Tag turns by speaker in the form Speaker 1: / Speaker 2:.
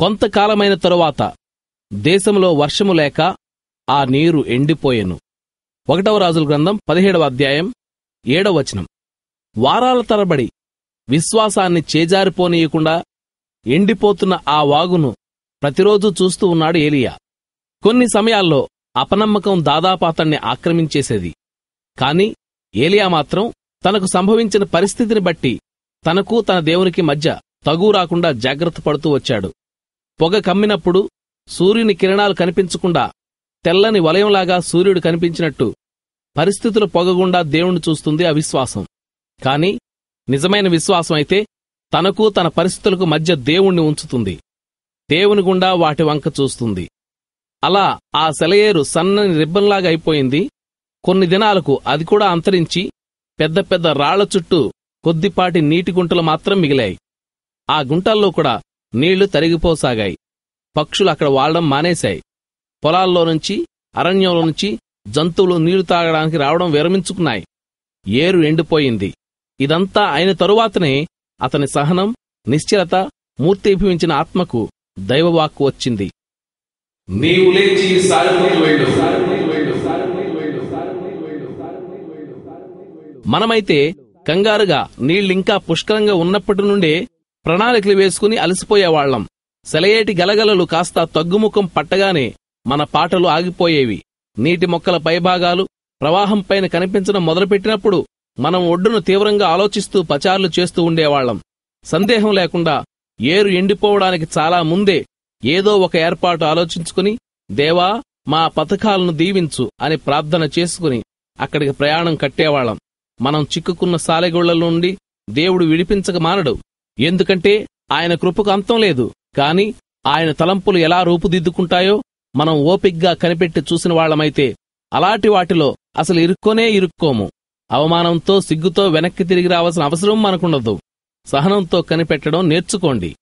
Speaker 1: కొంతకాలమైన తరువాత దేశంలో వర్షము లేక ఆ నీరు ఎండిపోయెను. ఒకటవ రాజుల గ్రంథం పదిహేడవ అధ్యాయం ఏడవ వచనం. వారాల తరబడి విశ్వాసాన్ని చేజారిపోనీయకుండా ఎండిపోతున్న ఆ వాగును ప్రతిరోజు చూస్తూ ఉన్నాడు ఏలియా. కొన్ని సమయాల్లో అపనమ్మకం దాదాపు అతన్ని ఆక్రమించేసేది. కాని ఏలియా మాత్రం తనకు సంభవించిన పరిస్థితిని బట్టి తనకు తన దేవునికి మధ్య తగు రాకుండా జాగ్రత్త పడుతూ వచ్చాడు. పొగ కమ్మినప్పుడు సూర్యుని కిరణాలు కనిపించకుండా తెల్లని వలయంలాగా సూర్యుడు కనిపించినట్టు పరిస్థితులు పొగగుండా దేవుణ్ణి చూస్తుంది అవిశ్వాసం. కాని నిజమైన విశ్వాసం అయితే తనకు తన పరిస్థితులకు మధ్య దేవుణ్ణి ఉంచుతుంది. దేవుని గుండా వాటి వంక చూస్తుంది. అలా ఆ సెలయేరు సన్నని రిబ్బన్లాగా అయిపోయింది. కొన్ని దినాలకు అది కూడా అంతరించి పెద్ద పెద్ద రాళ్ళ చుట్టూ కొద్దిపాటి నీటి గుంటలు మాత్రం మిగిలాయి. ఆ గుంటల్లో కూడా నీళ్ళు తరిగిపోసాగాయి. పక్షులు అక్కడ వాళ్ళడం మానేశాయి. పొలాల్లో నుంచి అరణ్యంలో నుంచి జంతువులు నీళ్ళు తాగడానికి రావడం విరమించుకున్నాయి. ఏరు ఎండిపోయింది. ఇదంతా అయిన తరువాతనే అతని సహనం నిశ్చలత మూర్తీభవించిన ఆత్మకు దైవవాక్కు వచ్చింది.
Speaker 2: నీవు లేచి సారిపోతు వెళ్ళు.
Speaker 1: మనమైతే కంగారుగా నీళ్ళింకా పుష్కలంగా ఉన్నప్పటి నుండే ప్రణాళికలు వేసుకుని అలసిపోయేవాళ్ళం సెలయేటి గలగలలు కాస్త తగ్గుముఖం పట్టగానే మన పాటలు ఆగిపోయేవి. నీటి మొక్కల పైభాగాలు ప్రవాహంపైన కనిపించడం మొదలుపెట్టినప్పుడు మనం ఒడ్డును తీవ్రంగా ఆలోచిస్తూ పచార్లు చేస్తూ ఉండేవాళ్ళం సందేహం లేకుండా ఏరు ఎండిపోవడానికి చాలా ముందే ఏదో ఒక ఏర్పాటు ఆలోచించుకుని దేవా మా పథకాలను దీవించు అని ప్రార్థన చేసుకుని అక్కడికి ప్రయాణం కట్టేవాళ్ళం మనం చిక్కుకున్న సాలెగుళ్ళ నుండి దేవుడు విడిపించక మానడు. ఎందుకంటే ఆయన కృపకు అంతం లేదు. కాని ఆయన తలంపులు ఎలా రూపుదిద్దుకుంటాయో మనం ఓపిగ్గా కనిపెట్టి చూసిన వాళ్ళమైతే అలాంటి వాటిలో అసలు ఇరుక్కోనే ఇరుక్కోము. అవమానంతో సిగ్గుతో వెనక్కి తిరిగి రావాల్సిన అవసరం మనకుండదు. సహనంతో కనిపెట్టడం నేర్చుకోండి.